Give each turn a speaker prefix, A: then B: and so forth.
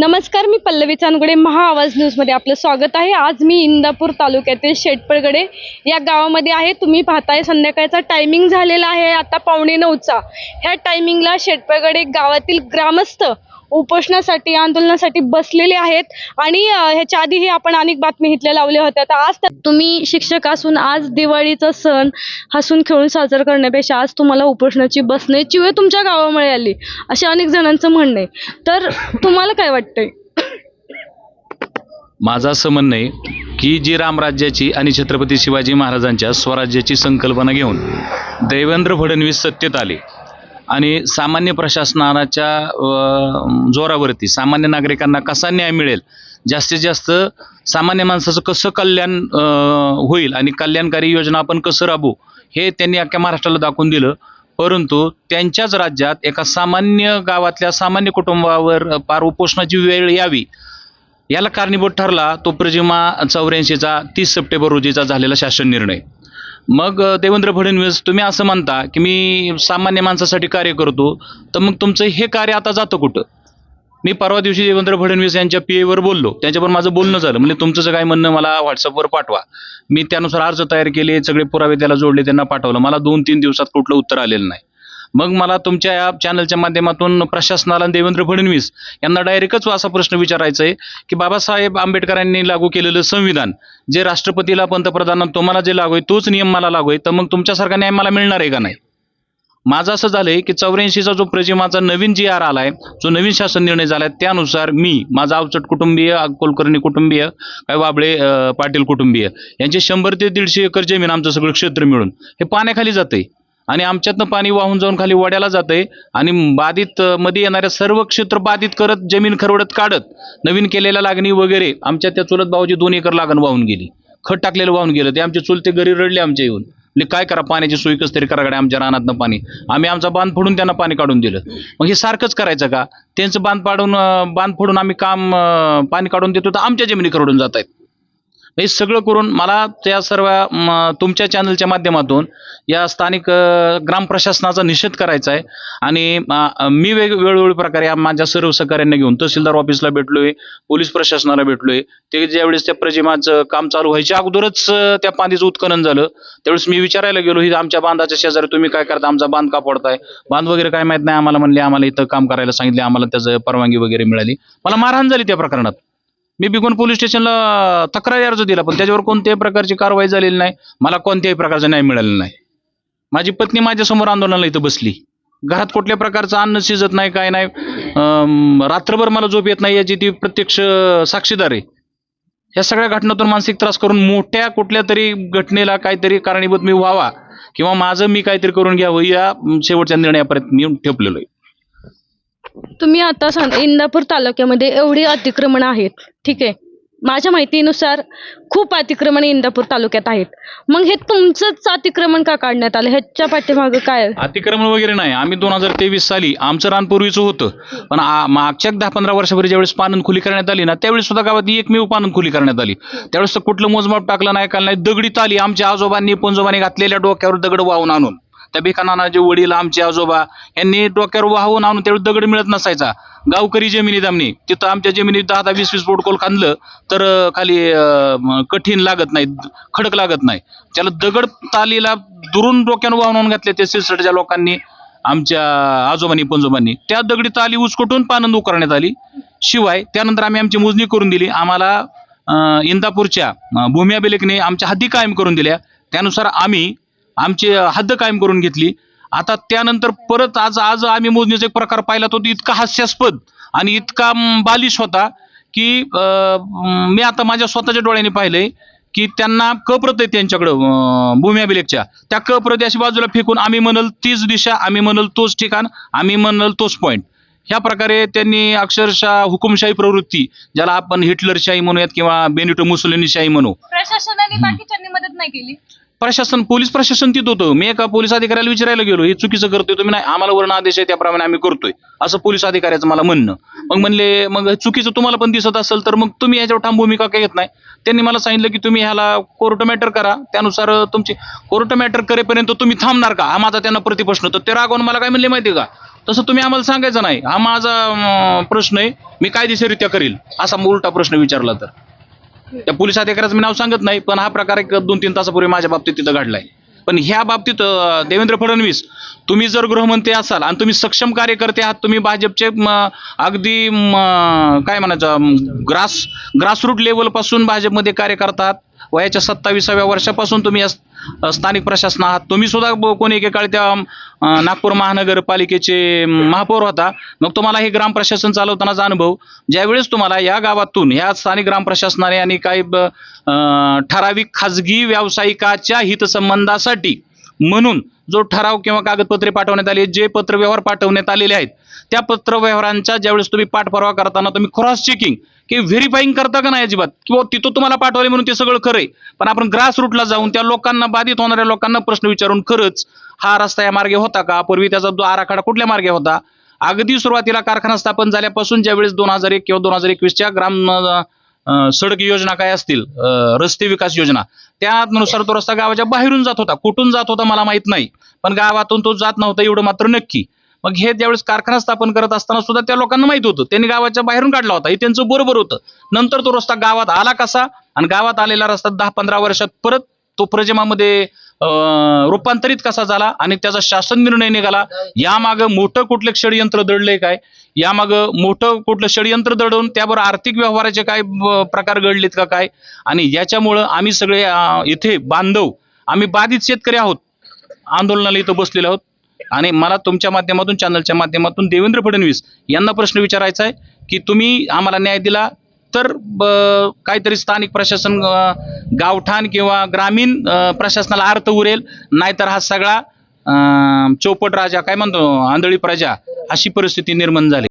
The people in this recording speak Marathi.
A: नमस्कार मी पल्लवी चांदगुडे महा आवाज न्यूजमध्ये आपलं स्वागत आहे. आज मी इंदापूर तालुक्यातील शेटपळगडे या गावामध्ये आहे. तुम्ही पाहताय संध्याकाळचा टायमिंग झालेला आहे. आता पावणे नऊचा. ह्या टायमिंगला शेटपळगडे गावातील ग्रामस्थ उपोषणासाठी आंदोलनासाठी बसलेले आहेत. आणि ह्याच्या आधीही आपण अनेक बातमी इथल्या लावल्या होत्या. तर आज तुम्ही शिक्षक असून आज दिवाळीचा सण हसून खेळून साजरा करण्यापेक्षा आज तुम्हाला उपोषणाची बसण्याची वेळ तुमच्या गावामुळे आली असे अनेक जणांचं म्हणणं आहे. तर तुम्हाला काय वाटतंय?
B: माझं असं म्हणणं आहे की जी रामराज्याची आणि छत्रपती शिवाजी महाराजांच्या स्वराज्याची संकल्पना घेऊन देवेंद्र फडणवीस सत्तेत आले आणि सामान्य प्रशासनाच्या जोरावरती सामान्य नागरिकांना कसा न्याय मिळेल? जास्तीत जास्त सामान्य माणसाचं कसं कल्याण होईल आणि कल्याणकारी योजना आपण कसं राबवू? हे त्यांनी अख्ख्या महाराष्ट्राला दाखवून दिलं. परंतु त्यांच्याच राज्यात एका सामान्य गावातल्या सामान्य कुटुंबावर पार उपोषणाची वेळ यावी. याला कारणीभूत ठरला तो प्रजिमा चौऱ्याऐंशीचा तीस सप्टेंबर रोजीचा झालेला शासन निर्णय. मग देवेंद्र फडणवीस तुम्ही असं म्हणता की मी सामान्य माणसासाठी कार्य करतो तर मग तुमचं हे कार्य आता जातं कुठं? मी परवा दिवशी देवेंद्र फडणवीस यांच्या पी एवर बोललो. त्यांच्यावर माझं बोलणं झालं. म्हणजे तुमचं काय म्हणणं मला व्हॉट्सअपवर पाठवा. मी त्यानुसार अर्ज तयार केले सगळे पुरावे त्याला जोडले त्यांना पाठवलं. मला दोन तीन दिवसात कुठलं उत्तर आलेलं नाही. मग मला तुमच्या या चॅनलच्या माध्यमातून प्रशासनाला देवेंद्र फडणवीस यांना डायरेक्टच असा प्रश्न विचारायचा आहे की बाबासाहेब आंबेडकरांनी लागू केलेलं संविधान जे राष्ट्रपतीला पंतप्रधानांना तुम्हाला जे लागू आहे तोच नियम मला लागू आहे तर मग तुमच्यासारखा न्याय मला मिळणार आहे का नाही? माझं असं झालंय की चौऱ्याऐंशीचा जो प्रजिमाचा नवीन जी आर आलाय जो नवीन शासन निर्णय झालाय त्यानुसार मी माझा अवचट कुटुंबीय कुलकर्णी कुटुंबीय काय वाबळे पाटील कुटुंबीय यांचे शंभर ते दीडशे एकर जमीन आमचं सगळं क्षेत्र मिळून हे पाण्याखाली जातंय. आणि आमच्यातनं पाणी वाहून जाऊन खाली वड्याला जातंय. आणि बाधित मध्ये येणाऱ्या सर्व क्षेत्र बाधित करत जमीन खरवडत काढत नवीन केलेल्या लागणी वगैरे आमच्या त्या चुलत भावाची दोन एकर लागण वाहून गेली. खत टाकलेलं वाहून गेलं. ते आमचे चुलते घरी रडले आमच्या येऊन. काय करा पाण्याची सोय कस तरी करा आमच्या रानातनं पाणी. आम्ही आमचा बांध फोडून त्यांना पाणी काढून दिलं. मग हे सारखंच करायचं का? त्यांचं बांध पाडून बांध फोडून आम्ही काम पाणी काढून देतो तर आमच्या जमिनी खरडून जात आहेत हे सगळं करून मला त्या सर्व तुमच्या चॅनलच्या माध्यमातून या स्थानिक ग्राम प्रशासनाचा निषेध करायचा आहे. आणि मी वेग वेळोवेळी प्रकारे माझ्या सर्व सहकाऱ्यांना घेऊन तहसीलदार ऑफिसला भेटलोय पोलीस प्रशासनाला भेटलोय. ते ज्यावेळेस त्या प्रतिमाचं काम चालू व्हायच्या अगोदरच त्या पाणीचं उत्खनन झालं. त्यावेळेस मी विचारायला गेलो ही आमच्या बांधाच्या शेजारी तुम्ही काय करता? आमचा बांध का पडताय बांध वगैरे काय माहीत नाही आम्हाला म्हणले आम्हाला इथं काम करायला सांगितले आम्हाला त्याचं परवानगी वगैरे मिळाली. मला मारहाण झाली त्या प्रकरणात. मी बिगोन पोलीस स्टेशनला तक्रारी अर्ज दिला पण त्याच्यावर कोणत्याही प्रकारची कारवाई झालेली नाही. मला कोणत्याही प्रकारचं न्याय मिळालेलं नाही. माझी पत्नी माझ्यासमोर आंदोलनाला इथं बसली. घरात कुठल्या प्रकारचं अन्न शिजत नाही काय नाही अं, रात्रभर मला झोप येत नाही याची ती प्रत्यक्ष साक्षीदार आहे. या सगळ्या घटनातून मानसिक त्रास करून मोठ्या कुठल्या तरी घटनेला काहीतरी कारणीभूत मी व्हावा किंवा माझं मी काहीतरी करून घ्यावं या शेवटच्या निर्णयापर्यंत मी ठेपलेलो आहे.
A: तुम्ही आता सांग इंदापूर तालुक्यामध्ये एवढी अतिक्रमण आहेत. ठीक आहे? माझ्या माहितीनुसार खूप अतिक्रमण इंदापूर तालुक्यात आहेत. मग हे तुमचंच अतिक्रमण का काढण्यात आलं? ह्याच्या पाठीमागं काय?
B: अतिक्रमण वगैरे नाही. आम्ही दोन हजार तेवीस साली आमचं रान पूर्वीचं होतं. पण आ- मागच्या दहा पंधरा वर्षापूर्वी ज्यावेळेस पानन खुली करण्यात आली ना त्यावेळेस सुद्धा गावात एकमेव पानन खुली करण्यात आली. त्यावेळेस तर कुठलं मोजमाप टाकलं नाही काय नाही दगडी ताली आमच्या आजोबांनी पंजोबांनी घातलेल्या डोक्यावर दगड वाहून आणून. त्या भिकानानाचे वडील आमचे आजोबा यांनी डोक्यावर वाहून आणून त्यावेळी दगड मिळत नसायचा. गावकरी जमिनीत आम्ही तिथं आमच्या जमिनीत दहा दहा वीस वीस फूट कोल खांदलं तर खाली कठीण लागत नाही खडक लागत नाही. त्याला दगड तालीला दुरून डोक्यानं वाहून आणून घातले त्या सिरसटच्या लोकांनी आमच्या आजोबांनी पंजोबांनी. त्या दगडी ताली उचकटून पानंद उकरण्यात आली. शिवाय त्यानंतर आम्ही आमची मोजणी करून दिली. आम्हाला इंदापूरच्या भूमी अभिलेखने आमच्या हद्दी कायम करून दिल्या. त्यानुसार आम्ही आमची हद्द कायम करून घेतली. आता त्यानंतर परत आज आज आम्ही मोजणीचा एक प्रकार पाहिला तो इतका हास्यास्पद आणि इतका बालिश होता की म, आता माझ्या स्वतःच्या डोळ्यांनी पाहिलंय की त्यांना कप्रत आहे त्यांच्याकडं भूमी अभिलेखच्या. त्या कप्रती अशी बाजूला फेकून आम्ही म्हणल तीच दिशा आम्ही म्हणल तोच ठिकाण आम्ही म्हणल तोच पॉईंट ह्या प्रकारे त्यांनी अक्षरशः हुकुमशाही प्रवृत्ती ज्याला आपण हिटलरशाही म्हणूयात किंवा बेनिटो मुसोलिनीशाही म्हणू.
A: प्रशासनाने बाकीच्यांनी मदत नाही केली.
B: प्रशासन पोलीस प्रशासन तिथं होतं. मी एका पोलीस अधिकाऱ्याला विचारायला गेलो हे चुकीचं करतोय तुम्ही नाही आम्हाला वर्ण आदेश आहे त्याप्रमाणे आम्ही करतोय. असं पोलीस अधिकाऱ्याचं मला म्हणणं. मग म्हणले मग चुकीचं तुम्हाला पण दिसत असेल तर मग तुम्ही याच्यावर ठाम भूमिका काय घेत नाही? त्यांनी मला सांगितलं की तुम्ही ह्याला कोर्ट मॅटर करा. त्यानुसार तुमची कोर्ट मॅटर करेपर्यंत तुम्ही थांबणार का? हा माझा त्यांना प्रतिप्रश्न तर ते रागवून मला काय म्हणले माहिती का? तसं तुम्ही आम्हाला सांगायचं नाही. हा माझा प्रश्न आहे. मी कायदेशीररित्या करील. असा उलटा प्रश्न विचारला तर. त्या पोलीस अधिकाऱ्याचं मी नाव सांगत नाही पण हा प्रकार एक दोन तीन तासापूर्वी माझ्या बाबतीत तिथं घडलाय. पण ह्या बाबतीत देवेंद्र फडणवीस तुम्ही जर गृहमंत्री असाल आणि तुम्ही सक्षम कार्यकर्ते आहात तुम्ही भाजपचे अगदी काय म्हणायचं ग्रास ग्रासरूट लेवलपासून भाजपमध्ये कार्यकर्ता आहात. वयाच्या सत्ताविसाव्या वर्षापासून तुम्ही स्थानिक प्रशासन आहात. तुम्ही सुद्धा कोणी एकेकाळी त्या नागपूर महानगरपालिकेचे महापौर होता. मग तुम्हाला हे ग्राम प्रशासन चालवतानाचा अनुभव ज्यावेळेस तुम्हाला या गावातून ह्या स्थानिक ग्राम प्रशासनाने आणि काही ठराविक खाजगी व्यावसायिकाच्या हितसंबंधासाठी म्हणून जो ठराव किंवा कागदपत्रे पाठवण्यात आली जे पत्रव्यवहार पाठवण्यात आलेले आहेत त्या पत्रव्यवहारांच्या ज्यावेळेस तुम्ही पाठपुरावा करताना तुम्ही क्रॉस चेकिंग की व्हेरीफाईंग करता का नाही अजिबात? किंवा तिथं तुम्हाला पाठवले म्हणून ते सगळं खरंय. पण आपण ग्रास रूटला जाऊन त्या लोकांना बाधित होणाऱ्या लोकांना प्रश्न विचारून खरंच हा रस्ता या मार्गे होता का? पूर्वी त्याचा जो आराखडा कुठल्या मार्गे होता? अगदी सुरुवातीला कारखाना स्थापन झाल्यापासून ज्यावेळेस दोन हजार एक किंवा दोन हजार एकवीसच्या ग्राम सडक योजना काय असतील? रस्ते विकास योजना. त्यानुसार तो रस्ता गावाच्या बाहेरून जात होता. कुठून जात होता मला माहीत नाही. पण गावातून तो जात नव्हता एवढं मात्र नक्की. मग हे ज्यावेळेस कारखाना स्थापन करत असताना सुद्धा त्या लोकांना माहीत होतं. त्यांनी गावाच्या बाहेरून काढला होता. हे त्यांचं बरोबर होतं. नंतर तो रस्ता गावात आला कसा? आणि गावात आलेला रस्ता दहा पंधरा वर्षात परत तो प्रजमामध्ये अं, रूपांतरित कसा झाला? आणि त्याचा शासन निर्णय निघाला. यामागं मोठं कुठलं षडयंत्र दडलंय काय? यामागं मोठं कुठलं षडयंत्र दडवून त्यावर आर्थिक व्यवहाराचे काय प्रकार घडलेत का काय? आणि याच्यामुळं आम्ही सगळे इथे बांधव आम्ही बाधित शेतकरी आहोत. आंदोलनाला इथं बसलेले आहोत. आणि मला तुमच्या माध्यमातून चॅनलच्या माध्यमातून देवेंद्र फडणवीस यांना प्रश्न विचारायचा आहे की तुम्ही आम्हाला न्याय दिला तर काहीतरी स्थानिक प्रशासन गावठाण किंवा ग्रामीण प्रशासनाला अर्थ उरेल नाहीतर हा सगळा चौपट राजा काय म्हणतो आंधळी प्रजा अशी परिस्थिती निर्माण झाली.